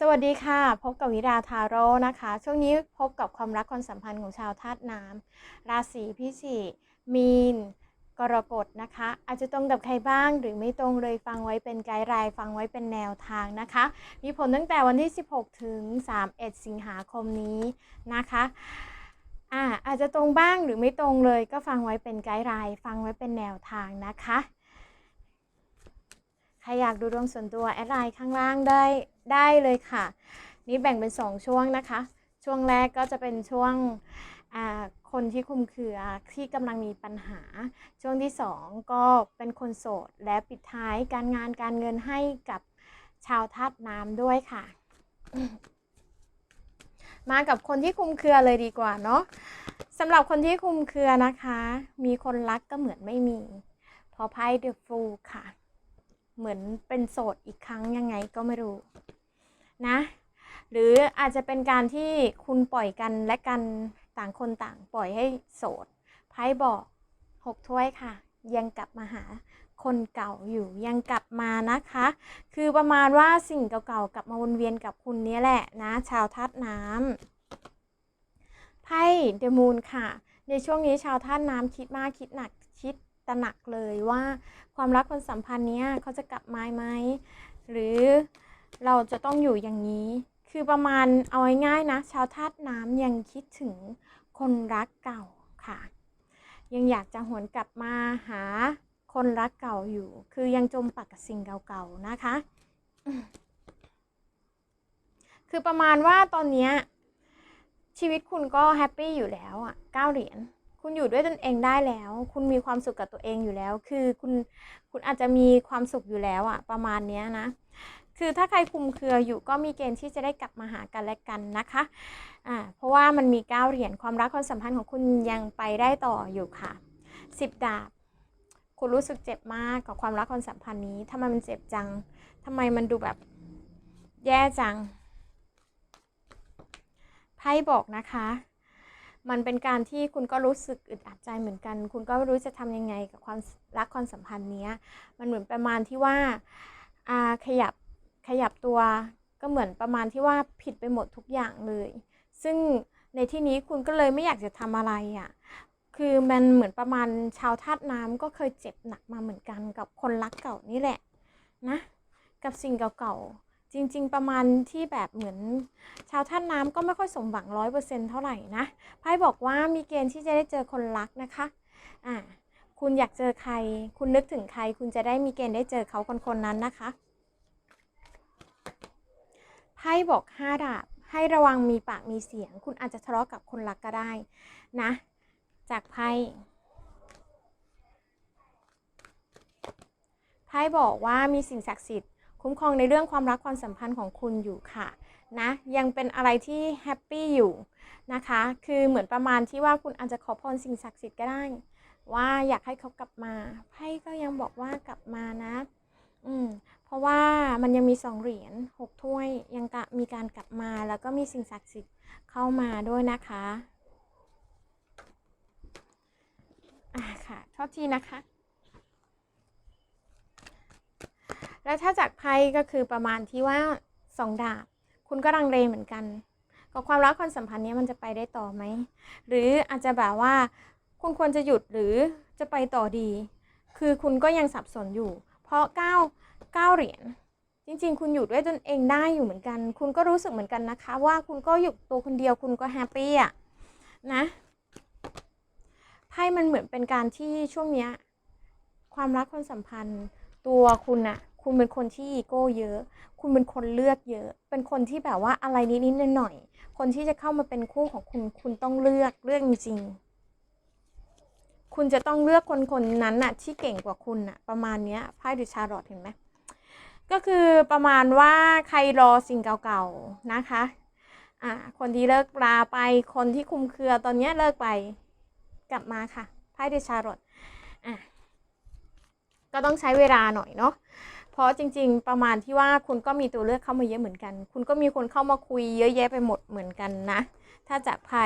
สวัสดีค่ะ พบกับวิดาทาโร่นะคะ ช่วงนี้พบกับความรักความสัมพันธ์ของชาวธาตุน้ำราศีพิจิกมีน กรกฎนะคะ อาจจะตรงกับใครบ้างหรือไม่ตรงเลยฟังไว้เป็นไกด์ไลน์ฟังไว้เป็นแนวทางนะคะ มีผลตั้งแต่วันที่ 16 ถึง 31 สิงหาคมนี้นะคะอาอาจจะตรงบ้างหรือไม่ตรงเลยก็ฟังไว้เป็นไกด์ไลน์ฟังไว้เป็นแนวทางนะคะ ใครอยากดูดวงส่วนตัวแอดไลน์ข้างล่างได้ได้เลยค่ะ นี่แบ่งเป็น 2 ช่วงนะคะ ช่วงแรกก็จะเป็นช่วงคนที่คุมเครือที่กำลังมีปัญหา ช่วงที่ 2 ก็เป็นคนโสด และปิดท้ายการงานการเงินให้กับชาวธาตุน้ำด้วยค่ะ มากับคนที่คุมเครือเลยดีกว่าเนาะสำหรับคนที่คุมเครือนะคะ มีคนรักก็เหมือนไม่มี พอไพ่เดอะฟูค่ะ เหมือนเป็นโสดอีกครั้งยังไงก็ไม่รู้นะ หรืออาจจะเป็นการที่คุณปล่อยกันและกันต่างคนต่างปล่อยให้โสดไพ่บอกหกถ้วยค่ะ ยังกลับมาหาคนเก่าอยู่ยังกลับมานะคะ คือประมาณว่าสิ่งเก่าๆกลับมาวนเวียนกับคุณนี้แหละนะ ชาวธาตุน้ำไพ่เดมูนค่ะ ในช่วงนี้ชาวธาตุน้ำคิดมากคิดหนักคิด ตระหนักเลยว่าความรักความสัมพันธ์เนี้ยเขาจะกลับมาไหมหรือเราจะต้องอยู่อย่างนี้ คือประมาณเอาง่ายๆนะ ชาวธาตุน้ำยังคิดถึงคนรักเก่าค่ะ ยังอยากจะหวนกลับมาหาคนรักเก่าอยู่ คือยังจมปักกับสิ่งเก่าๆนะคะ คือประมาณว่าตอนเนี้ยชีวิตคุณก็แฮปปี้อยู่แล้วอะเก้าเหรียญ คุณอยู่ด้วยตนเองได้แล้ว คุณมีความสุขกับตัวเองอยู่แล้ว คือคุณคุณอาจจะมีความสุขอยู่แล้วอะประมาณเนี้ยนะ คือถ้าใครคุมเครืออยู่ก็มีเกณฑ์ที่จะได้กลับมาหากันและกันนะคะอ่าเพราะว่ามันมีเก้าเหรียญความรักความสัมพันธ์ของคุณยังไปได้ต่ออยู่ค่ะสิบดาบคุณรู้สึกเจ็บมากกับความรักความสัมพันธ์นี้ทำไมมันเจ็บจังทำไมมันดูแบบแย่จังไพ่บอกนะคะ มันเป็นการที่คุณก็รู้สึกอึดอัดใจเหมือนกัน คุณก็ไม่รู้จะทำยังไงกับความรักความสัมพันธ์เนี้ย มันเหมือนประมาณที่ว่าขยับขยับตัวก็เหมือนประมาณที่ว่าผิดไปหมดทุกอย่างเลย ซึ่งในที่นี้คุณก็เลยไม่อยากจะทำอะไรอะ่ะคือมันเหมือนประมาณชาวธาตุน้ำก็เคยเจ็บหนักมาเหมือนกันกับคนรักเก่านี่แหละนะ กับสิ่งเก่าๆ จริง ๆ ประมาณที่แบบเหมือนชาวท่านน้ำก็ไม่ค่อยสมหวังร้อยเปอร์เซ็นต์เท่าไหร่นะไพ่บอกว่ามีเกณฑ์ที่จะได้เจอคนรักนะคะอ่าคุณอยากเจอใคร คุณนึกถึงใคร คุณจะได้มีเกณฑ์ได้เจอเขาคนคนนั้นนะคะไพ่บอกห้าดาบให้ระวังมีปากมีเสียง คุณอาจจะทะเลาะกับคนรักก็ได้นะ จากไพ่ไพ่บอกว่ามีสิ่งศักดิ์สิทธิ์ คุ้มครองในเรื่องความรักความสัมพันธ์ของคุณอยู่ค่ะนะยังเป็นอะไรที่แฮปปี้อยู่นะคะ คือเหมือนประมาณที่ว่าคุณอาจจะขอพรสิ่งศักดิ์สิทธิ์ก็ได้ ว่าอยากให้เขากลับมาไพ่ก็ยังบอกว่ากลับมานะอืมเพราะว่ามันยังมีสองเหรียญหกถ้วยยังมีการกลับมาแล้วก็มีสิ่งศักดิ์สิทธิ์เข้ามาด้วยนะคะอ่าค่ะโทษทีนะคะ แล้วถ้าจากไพ่ก็คือประมาณที่ว่าสองดาบ คุณก็รังเลเหมือนกันกับความรักความสัมพันธ์นี้มันจะไปได้ต่อไหม หรืออาจจะแบบว่า คุณควรจะหยุดหรือจะไปต่อดี คือคุณก็ยังสับสนอยู่ เพราะ9 9เหรียญจริง ๆ คุณอยู่ด้วยตนเองได้อยู่เหมือนกัน คุณก็รู้สึกเหมือนกันนะคะ ว่าคุณก็อยู่ตัวคนเดียวคุณก็แฮปปี้อะนะไพ่มันเหมือนเป็นการที่ช่วงเนี้ยความรักความสัมพันธ์ ตัวคุณอะ คุณเป็นคนที่อีโก้เยอะ คุณเป็นคนเลือกเยอะ เป็นคนที่แบบว่าอะไรนิดๆหน่อยๆคนที่จะเข้ามาเป็นคู่ของคุณ คุณต้องเลือกเลือกจริงคุณจะต้องเลือกคนคนนั้นน่ะที่เก่งกว่าคุณน่ะประมาณเนี้ยไพ่ดิชาร์ลอตเห็นไหมก็คือประมาณว่าใครรอสิ่งเก่าๆนะคะอ่าคนที่เลิกลาไปคนที่คุมเครือตอนเนี้ยเลิกไปกลับมาค่ะไพ่ดิชาร์ลอตอะก็ต้องใช้เวลาหน่อยเนาะ เพราะจริง ๆ ประมาณที่ว่าคุณก็มีตัวเลือกเข้ามาเยอะเหมือนกัน คุณก็มีคนเข้ามาคุยเยอะแยะไปหมดเหมือนกันนะ ถ้าจากไพ่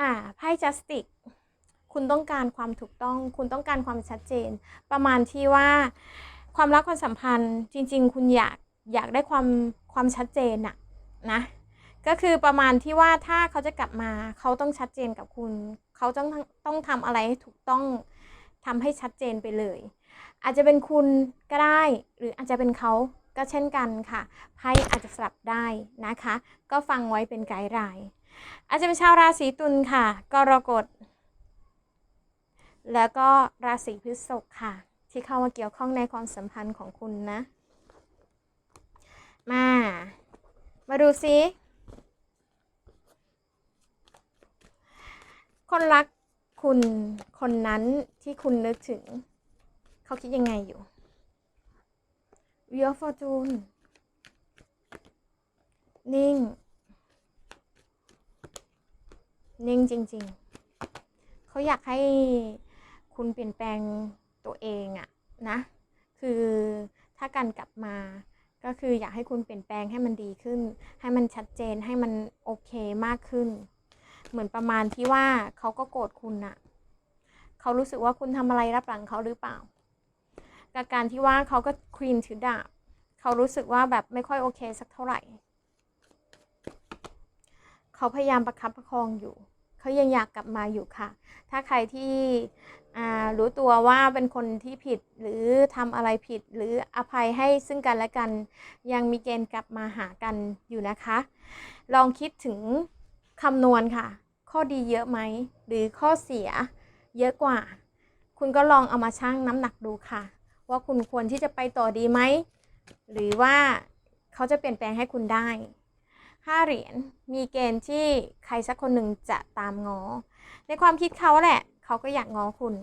อ่าไพ่จัสติกคุณต้องการความถูกต้อง คุณต้องการความชัดเจน ประมาณที่ว่าความรักความสัมพันธ์จริง ๆ คุณอยากอยากได้ความความชัดเจนอะนะ ก็คือประมาณที่ว่าถ้าเขาจะกลับมาเขาต้องชัดเจนกับคุณ เขาต้องต้องทำอะไรให้ถูกต้องทำให้ชัดเจนไปเลย อาจจะเป็นคุณก็ได้ หรืออาจจะเป็นเขาก็เช่นกันค่ะไพ่อาจจะสลับได้นะคะ ก็ฟังไว้เป็นไกด์ไลน์อาจจะเป็นชาวราศีตุลค่ะ กรกฎแล้วก็ราศีพฤษภค่ะ ที่เข้ามาเกี่ยวข้องในความสัมพันธ์ของคุณนะ มา มาดูซิ คนรักคุณคนนั้นที่คุณนึกถึง เขาคิดยังไงอยู่ Wheel of Fortune นิ่ง นิ่งจริง ๆ เขาอยากให้คุณเปลี่ยนแปลงตัวเองอะนะ คือถ้าการกลับมาก็คืออยากให้คุณเปลี่ยนแปลงให้มันดีขึ้น ให้มันชัดเจนให้มันโอเคมากขึ้น เหมือนประมาณที่ว่าเขาก็โกรธคุณอะเขารู้สึกว่าคุณทำอะไรรับหลังเขาหรือเปล่ากับการที่ว่าเขาก็ควีนถือดาบเขารู้สึกว่าแบบไม่ค่อยโอเคสักเท่าไหร่ เขาพยายามประคับประคองอยู่ เขายังอยากกลับมาอยู่ค่ะ ถ้าใครที่รู้ตัวว่าเป็นคนที่ผิดหรือทำอะไรผิดหรืออภัยให้ซึ่งกันและกัน ยังมีเกณฑ์กลับมาหากันอยู่นะคะ ลองคิดถึง คำนวณค่ะ ข้อดีเยอะไหม หรือข้อเสียเยอะกว่า คุณก็ลองเอามาชั่งน้ำหนักดูค่ะ ว่าคุณควรที่จะไปต่อดีไหม หรือว่าเขาจะเปลี่ยนแปลงให้คุณได้ห้าเหรียญมีเกณฑ์ที่ใครสักคนหนึ่งจะตามงอ ในความคิดเขาแหละ เขาก็อยากง้อคุณ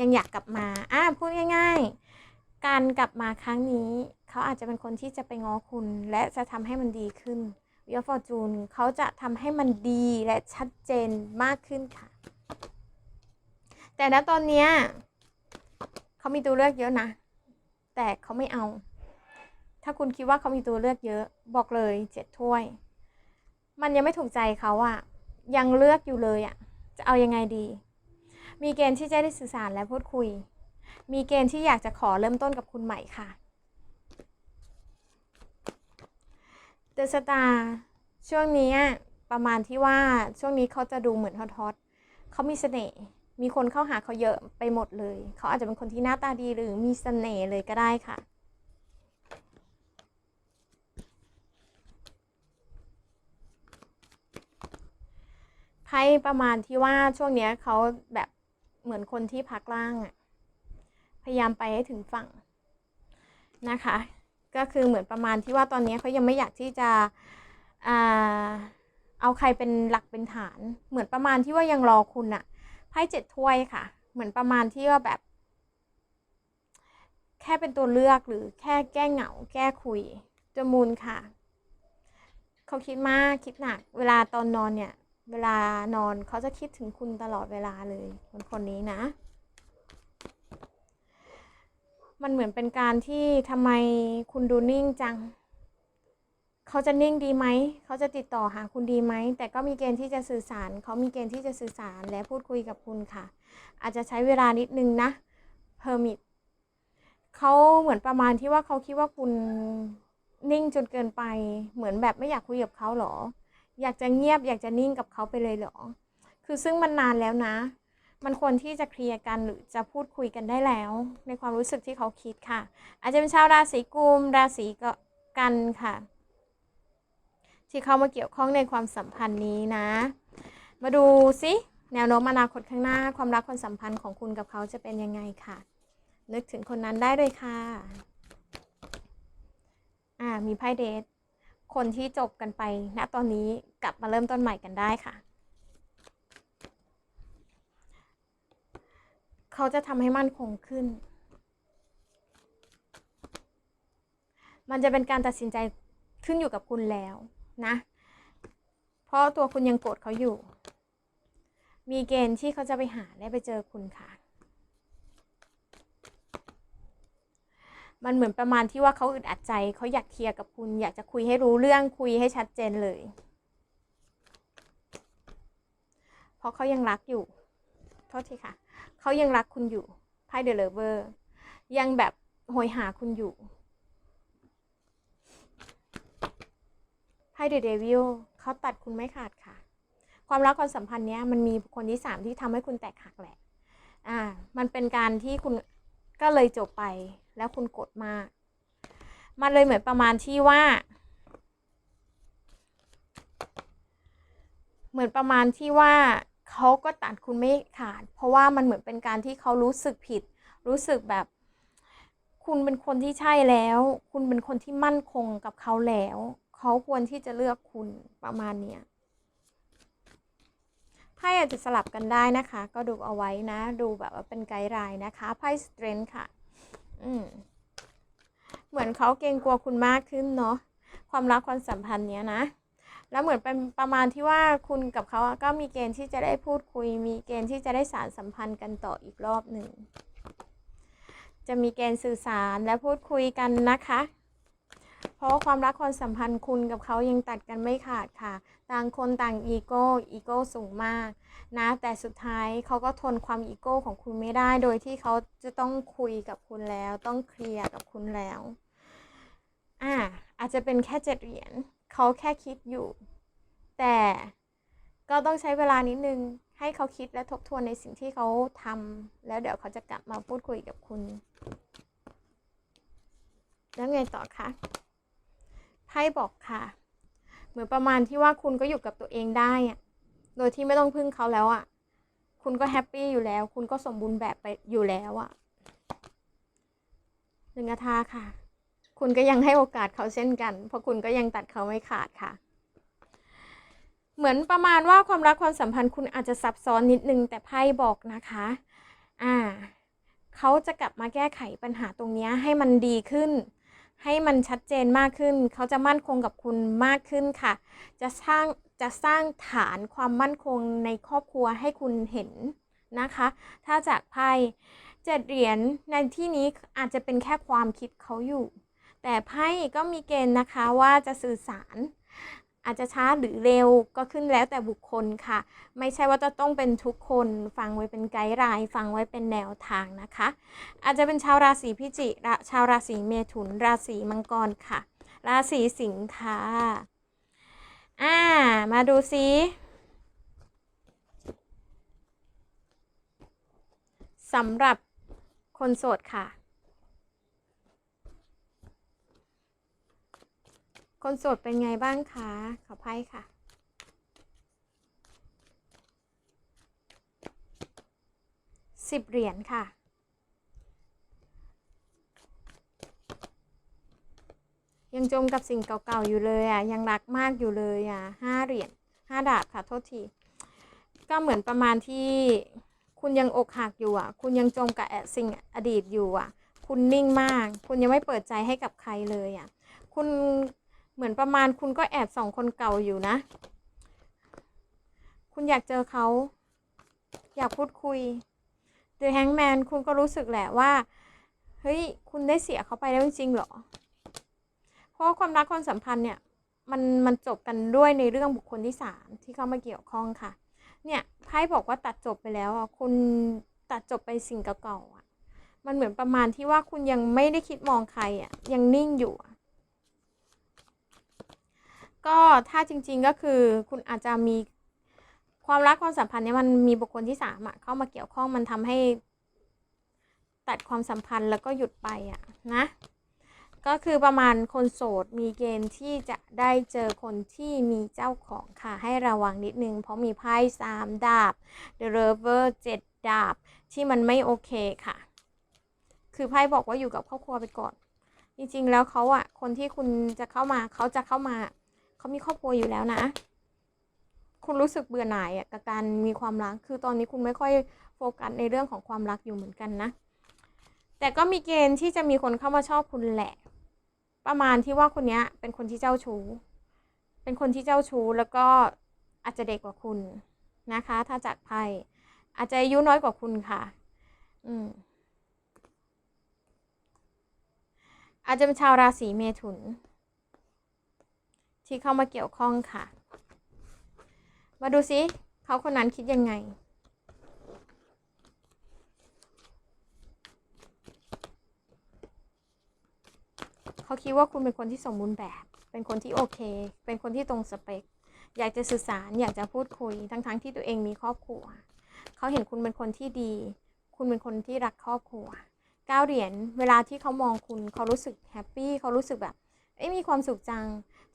ยังอยากกลับมาอ่าพูดง่าย ๆ การกลับมาครั้งนี้ เขาอาจจะเป็นคนที่จะไปง้อคุณ และจะทำให้มันดีขึ้น วิฟอร์จูนเขาจะทำให้มันดีและชัดเจนมากขึ้นค่ะ แต่ณตอนนี้เขามีตัวเลือกเยอะนะ แต่เขาไม่เอา ถ้าคุณคิดว่าเขามีตัวเลือกเยอะ บอกเลยเจ็ดถ้วย มันยังไม่ถูกใจเขาอะยังเลือกอยู่เลยอะจะเอายังไงดี มีเกณฑ์ที่จะได้สื่อสารและพูดคุย มีเกณฑ์ที่อยากจะขอเริ่มต้นกับคุณใหม่ค่ะ เดอะสตาร์ช่วงนี้ประมาณที่ว่าช่วงนี้เขาจะดูเหมือนฮอตๆเขามีเสน่ห์มีคนเข้าหาเขาเยอะไปหมดเลย เขาอาจจะเป็นคนที่หน้าตาดีหรือมีเสน่ห์เลยก็ได้ค่ะ ไพ่ประมาณที่ว่าช่วงนี้เขาแบบเหมือนคนที่พักล่างอะพยายามไปให้ถึงฝั่งนะคะ ก็คือเหมือนประมาณที่ว่าตอนนี้เขายังไม่อยากที่จะเอาใครเป็นหลักเป็นฐาน เหมือนประมาณที่ว่ายังรอคุณอะไพ่เจ็ดถ้วยค่ะ เหมือนประมาณที่ว่าแบบ แค่เป็นตัวเลือกหรือแค่แก้เหงา แก้คุยจมูลค่ะ เขาคิดมากคิดหนัก เวลาตอนนอนเนี่ย เวลานอนเขาจะคิดถึงคุณตลอดเวลาเลยคนคนนี้นะ มันเหมือนเป็นการที่ทำไมคุณดูนิ่งจัง เขาจะนิ่งดีไหม เขาจะติดต่อหาคุณดีไหม แต่ก็มีเกณฑ์ที่จะสื่อสาร เขามีเกณฑ์ที่จะสื่อสารและพูดคุยกับคุณค่ะ อาจจะใช้เวลานิดนึงนะเพอร์มิทเขาเหมือนประมาณที่ว่าเขาคิดว่าคุณนิ่งจนเกินไป เหมือนแบบไม่อยากคุยกับเขาหรอ อยากจะเงียบอยากจะนิ่งกับเขาไปเลยหรอ คือซึ่งมันนานแล้วนะ มันควรที่จะเคลียร์กันหรือจะพูดคุยกันได้แล้ว ในความรู้สึกที่เขาคิดค่ะ อาจจะเป็นชาวราศีกุมราศีกันค่ะ ที่เข้ามาเกี่ยวข้องในความสัมพันธ์นี้นะ มาดูสิแนวโน้มอนาคตข้างหน้าความรักความสัมพันธ์ของคุณกับเขาจะเป็นยังไงค่ะ นึกถึงคนนั้นได้เลยค่ะอ่ามีไพ่เดทคนที่จบกันไปณตอนนี้กลับมาเริ่มต้นใหม่กันได้ค่ะ เขาจะทำให้มั่นคงขึ้น มันจะเป็นการตัดสินใจขึ้นอยู่กับคุณแล้วนะ เพราะตัวคุณยังโกรธเขาอยู่ มีเกณฑ์ที่เขาจะไปหาและไปเจอคุณค่ะ มันเหมือนประมาณที่ว่าเขาอึดอัดใจ เขาอยากเคลียร์กับคุณ อยากจะคุยให้รู้เรื่องคุยให้ชัดเจนเลย เพราะเขายังรักอยู่ โทษทีค่ะ เขายังรักคุณอยู่ไพ่เดลเวอร์ยังแบบโหยหาคุณอยู่ไพ่เดเดวิลเขาตัดคุณไม่ขาดค่ะ ความรักความสัมพันธ์เนี้ยมันมีบุคคนที่สามที่ทำให้คุณแตกหักแหละ อ่า มันเป็นการที่คุณก็เลยจบไปแล้วคุณกดมาก มันเลยเหมือนประมาณที่ว่า เหมือนประมาณที่ว่า เขาก็ตัดคุณไม่ขาด เพราะว่ามันเหมือนเป็นการที่เขารู้สึกผิด รู้สึกแบบ คุณเป็นคนที่ใช่แล้ว คุณเป็นคนที่มั่นคงกับเขาแล้ว เขาควรที่จะเลือกคุณประมาณเนี้ยไพ่อาจจะสลับกันได้นะคะ ก็ดูเอาไว้นะ ดูแบบว่าเป็นไกด์ไลน์นะคะไพ่สเตรน g ค่ะ อืมเหมือนเขาเกรงกลัวคุณมากขึ้นเนาะความรักความสัมพันธ์เนี้ยนะ แล้วเหมือนเป็นประมาณที่ว่าคุณกับเขาก็มีเกณฑ์ที่จะได้พูดคุย มีเกณฑ์ที่จะได้สารสัมพันธ์กันต่ออีกรอบหนึ่ง จะมีเกณฑ์สื่อสารและพูดคุยกันนะคะ เพราะความรักความสัมพันธ์คุณกับเขายังตัดกันไม่ขาดค่ะ ต่างคนต่างอีโก้ อีโก้สูงมากนะ แต่สุดท้ายเขาก็ทนความอีโก้ของคุณไม่ได้ โดยที่เขาจะต้องคุยกับคุณแล้ว ต้องเคลียร์กับคุณแล้ว อ่า อาจจะเป็นแค่เจ็ดเหรียญ เขาแค่คิดอยู่ แต่ก็ต้องใช้เวลานิดนึง ให้เขาคิดและทบทวนในสิ่งที่เขาทำแล้วเดี๋ยวเขาจะกลับมาพูดคุยกับคุณ แล้วไงต่อคะไพ่บอกค่ะ เหมือนประมาณที่ว่าคุณก็อยู่กับตัวเองได้อะโดยที่ไม่ต้องพึ่งเขาแล้วอะคุณก็แฮปปี้อยู่แล้ว คุณก็สมบูรณ์แบบไปอยู่แล้วอะหนึ่งอาทาค่ะ คุณก็ยังให้โอกาสเขาเช่นกัน เพราะคุณก็ยังตัดเขาไม่ขาดค่ะ เหมือนประมาณว่าความรักความสัมพันธ์คุณอาจจะซับซ้อนนิดนึงแต่ไพ่บอกนะคะ อ่าเขาจะกลับมาแก้ไขปัญหาตรงนี้ให้มันดีขึ้น ให้มันชัดเจนมากขึ้น เขาจะมั่นคงกับคุณมากขึ้นค่ะ จะสร้างจะสร้างฐานความมั่นคงในครอบครัวให้คุณเห็นนะคะ ถ้าจากไพ่เจ็ดเหรียญในที่นี้อาจจะเป็นแค่ความคิดเขาอยู่ แต่ไพ่ก็มีเกณฑ์นะคะว่าจะสื่อสารอาจจะช้าหรือเร็วก็ขึ้นแล้วแต่บุคคลค่ะ ไม่ใช่ว่าจะต้องเป็นทุกคนฟังไว้เป็นไกด์ไลน์ฟังไว้เป็นแนวทางนะคะ อาจจะเป็นชาวราศีพิจิกชาวราศีเมถุน ราศีมังกรค่ะ ราศีสิงค์ค่ะอ่ามาดูซิสำหรับคนโสดค่ะ คนโสดเป็นไงบ้างคะขอไพ่ค่ะ สิบเหรียญค่ะ ยังจมกับสิ่งเก่าๆอยู่เลยอะ ยังรักมากอยู่เลยอะห้าเหรียญห้าดาบค่ะ โทษที ก็เหมือนประมาณที่คุณยังอกหักอยู่อะ คุณยังจมกับสิ่งอดีตอยู่อะ คุณนิ่งมาก คุณยังไม่เปิดใจให้กับใครเลยอะ คุณ เหมือนประมาณคุณก็แอบสองคนเก่าอยู่นะ คุณอยากเจอเขา อยากพูดคุย The Hangman คุณก็รู้สึกแหละว่า เฮ้ย คุณได้เสียเขาไปแล้วจริงๆหรอ เพราะความรักความสัมพันธ์เนี่ย มันมันจบกันด้วยในเรื่องบุคคลที่สามที่เข้ามาเกี่ยวข้องค่ะ เนี่ยไพ่บอกว่าตัดจบไปแล้วอะ คุณตัดจบไปสิ่งเก่าๆอะ มันเหมือนประมาณที่ว่าคุณยังไม่ได้คิดมองใครอะ ยังนิ่งอยู่อะ ก็ถ้าจริง ๆก็คือคุณอาจจะมีความรักความสัมพันธ์เนี่ยมันมีบุคคลที่สามอะเข้ามาเกี่ยวข้องมันทำให้ ตัดความสัมพันธ์แล้วก็หยุดไปอะนะ ก็คือประมาณคนโสดมีเกณฑ์ที่จะได้เจอคนที่มีเจ้าของค่ะให้ระวังนิดนึง เพราะมีไพ่สามดาบ The River เจ็ดดาบ ที่มันไม่โอเคค่ะ คือไพ่บอกว่าอยู่กับครอบครัวไปก่อน จริง ๆ แล้วเขาอะคนที่คุณจะเข้ามาเขาจะเข้ามา เขามีครอบครัวอยู่แล้วนะ คุณรู้สึกเบื่อหน่ายกับการมีความรัก คือตอนนี้คุณไม่ค่อยโฟกัสในเรื่องของความรักอยู่เหมือนกันนะ แต่ก็มีเกณฑ์ที่จะมีคนเข้ามาชอบคุณแหละ ประมาณที่ว่าคนนี้เป็นคนที่เจ้าชู้ เป็นคนที่เจ้าชู้แล้วก็อาจจะเด็กกว่าคุณนะคะ ถ้าจากไพ่อาจจะอายุน้อยกว่าคุณค่ะ อืมอาจจะเป็นชาวราศีเมถุน ที่เข้ามาเกี่ยวข้องค่ะ มาดูซิเขาคนนั้นคิดยังไงเขาคิดว่าคุณเป็นคนที่สมบูรณ์แบบ เป็นคนที่โอเค เป็นคนที่ตรงสเปค อยากจะสื่อสาร อยากจะพูดคุย ทั้งๆทที่ตัวเองมีครอบครัว เขาเห็นคุณเป็นคนที่ดี คุณเป็นคนที่รักครอบครัวก้าเหรียญ เวลาที่เขามองคุณ เขารู้สึกแฮปปี้ เขารู้สึกแบบ เอ้ยมีความสุขจัง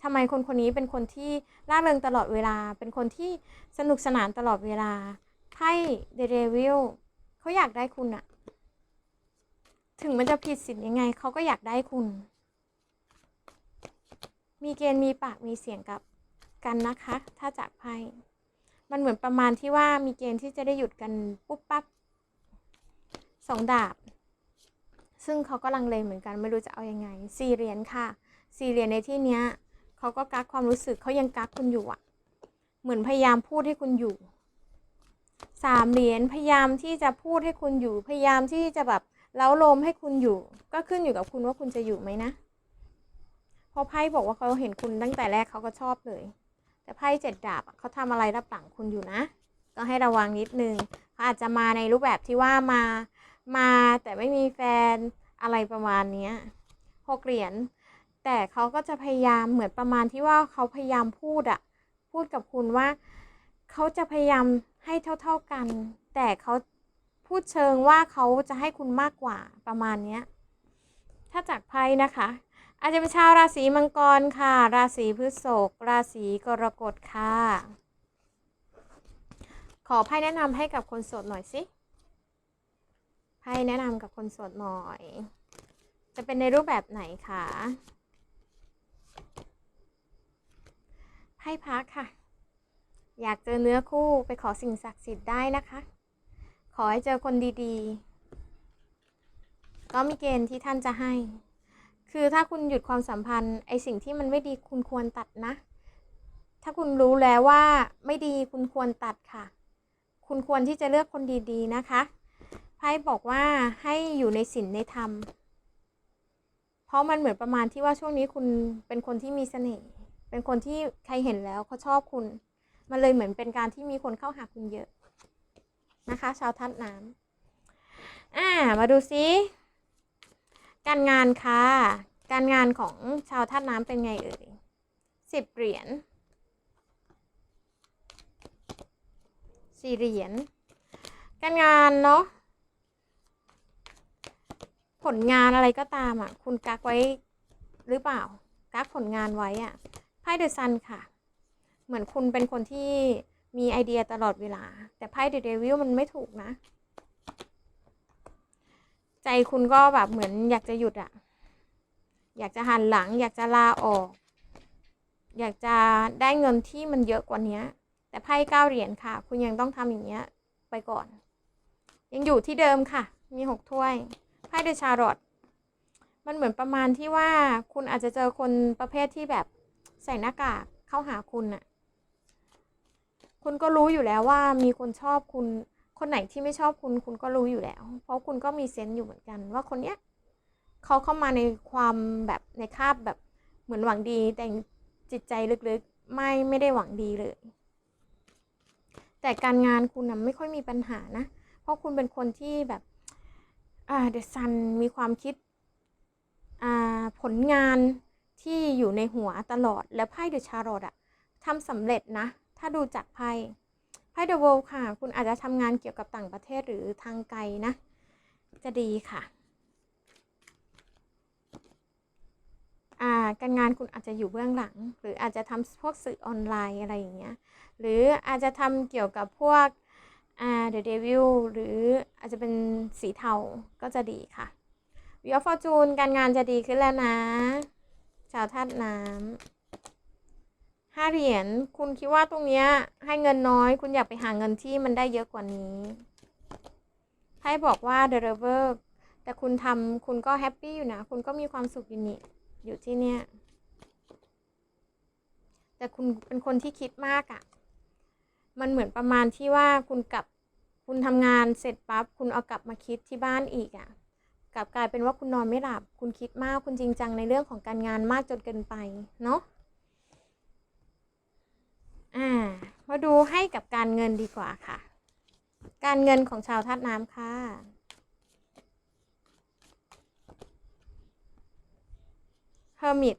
ทำไมคนคนนี้เป็นคนที่ร่าเริงตลอดเวลา เป็นคนที่สนุกสนานตลอดเวลาไพ่เดเรวิลเขาอยากได้คุณอะถึงมันจะผิดศีลยังไงเขาก็อยากได้คุณ มีเกณฑ์มีปากมีเสียงกับกันนะคะ ถ้าจากไพ่มันเหมือนประมาณที่ว่ามีเกณฑ์ที่จะได้หยุดกันปุ๊บปั๊บสองดาบ ซึ่งเขาก็ลังเลเหมือนกันไม่รู้จะเอาอยัางไง สี่เหรียญค่ะ สี่เหรียญในที่เนี้ย เขาก็กักความรู้สึกเขายังกักคุณอยู่อะเหมือนพยายามพูดให้คุณอยู่สามเหรียญพยายามที่จะพูดให้คุณอยู่ พยายามที่จะแบบเล้าลมให้คุณอยู่ ก็ขึ้นอยู่กับคุณว่าคุณจะอยู่ไหมนะเพราะไพ่บอกว่าเขาเห็นคุณตั้งแต่แรกเขาก็ชอบเลย แต่ไพ่เจ็ดดาบเขาทำอะไรรับหลังคุณอยู่นะ ก็ให้ระวังนิดนึงเขาอาจจะมาในรูปแบบที่ว่ามามาแต่ไม่มีแฟนอะไรประมาณเนี้ยหกเหรียญ แต่เขาก็จะพยายามเหมือนประมาณที่ว่าเขาพยายามพูดอะพูดกับคุณว่า เขาจะพยายามให้เท่า ๆกัน แต่เขาพูดเชิงว่าเขาจะให้คุณมากกว่าประมาณเนี้ยถ้าจากไพ่นะคะ อาจจะเป็นชาวราศีมังกรค่ะ ราศีพฤษภราศีกรกฎค่ะ ขอไพ่แนะนำให้กับคนโสดหน่อยสิไพ่แนะนำกับคนโสดหน่อย จะเป็นในรูปแบบไหนคะ ไพ่พักค่ะ อยากเจอเนื้อคู่ไปขอสิ่งศักดิ์สิทธิ์ได้นะคะ ขอให้เจอคนดีๆ ก็มีเกณฑ์ที่ท่านจะให้ คือถ้าคุณหยุดความสัมพันธ์ไอสิ่งที่มันไม่ดีคุณควรตัดนะ ถ้าคุณรู้แล้วว่าไม่ดีคุณควรตัดค่ะ คุณควรที่จะเลือกคนดีๆนะคะไพ่บอกว่าให้อยู่ในศีลในธรรม เพราะมันเหมือนประมาณที่ว่าช่วงนี้คุณเป็นคนที่มีเสน่ห์ เป็นคนที่ใครเห็นแล้วเขาชอบคุณ มันเลยเหมือนเป็นการที่มีคนเข้าหาคุณเยอะนะคะ ชาวทัดน้ำอ่ามาดูซิ การงานค่ะ การงานของชาวธาตุน้ำเป็นไงเอ่ยสิบเหรียญสี่เหรียญการงานเนาะผลงานอะไรก็ตามอะ คุณกักไว้หรือเปล่า กักผลงานไว้อะ พ่เดอะซันค่ะ เหมือนคุณเป็นคนที่มีไอเดียตลอดเวลา แต่ไพ่เดอะเดวิลมันไม่ถูกนะ ใจคุณก็แบบเหมือนอยากจะหยุดอะอยากจะหันหลัง อยากจะลาออก อยากจะได้เงินที่มันเยอะกว่านี้แต่ไพ่เก้าเหรียญค่ะ คุณยังต้องทำอย่างเงี้ยไปก่อน ยังอยู่ที่เดิมค่ะ มีหกถ้วยไพ่เดชารอดมันเหมือนประมาณที่ว่าคุณอาจจะเจอคนประเภทที่แบบ ใส่หน้ากากเข้าหาคุณน่ะ คุณก็รู้อยู่แล้วว่ามีคนชอบคุณ คนไหนที่ไม่ชอบคุณ คุณก็รู้อยู่แล้ว เพราะคุณก็มีเซนต์อยู่เหมือนกัน ว่าคนเนี้ยเขาเข้ามาในความแบบในคาบแบบเหมือนหวังดีแต่จิตใจลึกๆ ไม่ไม่ได้หวังดีเลย แต่การงานคุณนะไม่ค่อยมีปัญหานะ เพราะคุณเป็นคนที่แบบอ่าเดซันมีความคิดอ่าผลงาน ที่อยู่ในหัวตลอด แล้วไพ่เดอะชาร์ลอะทำสำเร็จนะ ถ้าดูจากไพ่ไพ่เดอะเวิลค่ะ คุณอาจจะทำงานเกี่ยวกับต่างประเทศหรือทางไกลนะ จะดีค่ะการงานคุณอาจจะอยู่เบื้องหลัง หรืออาจจะทำพวกสื่อออนไลน์อะไรอย่างเงี้ยหรืออาจจะทำเกี่ยวกับพวกอ่า The Devil หรืออาจจะเป็นสีเทาก็จะดีค่ะวิวฟอร์จูนการงานจะดีขึ้นแล้วนะ ชาวธาตุน้ำห้าเหรียญคุณคิดว่าตรงเนี้ยให้เงินน้อย คุณอยากไปหาเงินที่มันได้เยอะกว่านี้ไพ่บอกว่า The River แต่คุณทำคุณก็แฮปปี้อยู่นะ คุณก็มีความสุขอยู่นี่อยู่ที่เนี่ยแต่คุณเป็นคนที่คิดมากอะ่ะ มันเหมือนประมาณที่ว่าคุณกลับ คุณทำงานเสร็จปั๊บ คุณเอากลับมาคิดที่บ้านอีกอะ่ะ ลับกลายเป็นว่าคุณนอนไม่หลับ คุณคิดมาก คุณจริงจังในเรื่องของการงานมากจนเกินไป เนาะอ่า มาดูให้กับการเงินดีกว่าค่ะ การเงินของชาวธาตุน้ำค่ะ Hermit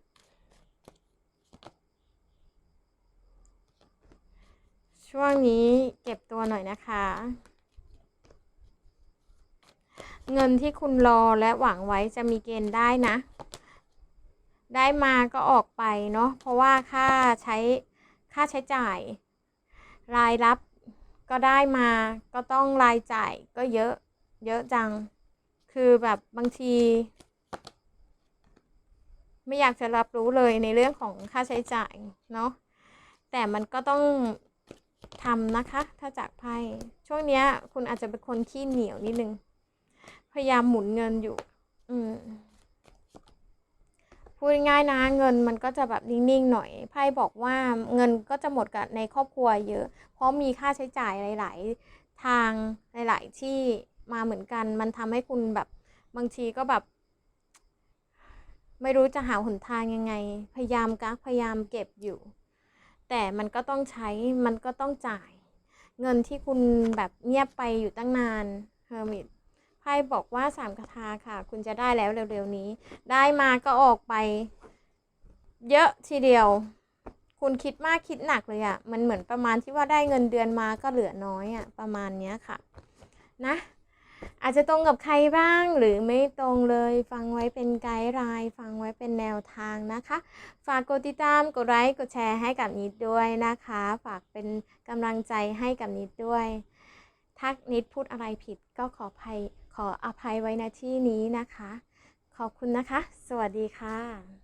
ช่วงนี้เก็บตัวหน่อยนะคะ เงินที่คุณรอและหวังไว้จะมีเกณฑ์ได้นะ ได้มาก็ออกไปเนาะเพราะว่าค่าใช้ค่าใช้จ่าย รายรับก็ได้มาก็ต้องรายจ่ายก็เยอะเยอะจัง คือแบบบางที ไม่อยากจะรับรู้เลยในเรื่องของค่าใช้จ่ายเนาะแต่มันก็ต้องทำนะคะ ถ้าจากไพ่ช่วงเนี้ย คุณอาจจะเป็นคนขี้เหนียวนิดนึง พยายามหมุนเงินอยู่ อืมพูดง่ายๆนะเงินมันก็จะแบบนิ่งๆหน่อยไพ่บอกว่าเงินก็จะหมดกับในครอบครัวเยอะ เพราะมีค่าใช้จ่ายหลาย ๆ ทางหลาย ๆ ที่มาเหมือนกัน มันทำให้คุณแบบบางทีก็แบบ ไม่รู้จะหาหนทางยังไง พยายามกักพยายามเก็บอยู่ แต่มันก็ต้องใช้มันก็ต้องจ่าย เงินที่คุณแบบเงียบไปอยู่ตั้งนานเฮอร์มิต ไพ่บอกว่าสามคาถาค่ะ คุณจะได้แล้วเร็วๆนี้ ได้มาก็ออกไป เยอะทีเดียว คุณคิดมากคิดหนักเลยอะ่ะ มันเหมือนประมาณที่ว่าได้เงินเดือนมาก็เหลือน้อยอะ่ะ ประมาณเนี้ยค่ะ นะ อาจจะตรงกับใครบ้างหรือไม่ตรงเลย ฟังไว้เป็นไกด์ไลน์ฟังไว้เป็นแนวทางนะคะ ฝากกดติดตามกดไลค์กดแชร์ให้กับนิดด้วยนะคะ ฝากเป็นกำลังใจให้กับนิดด้วยถ้านิดพูดอะไรผิดก็ขออภัย ออภัยไว้ณที่นี้นะคะ ขอบคุณนะคะ สวัสดีค่ะ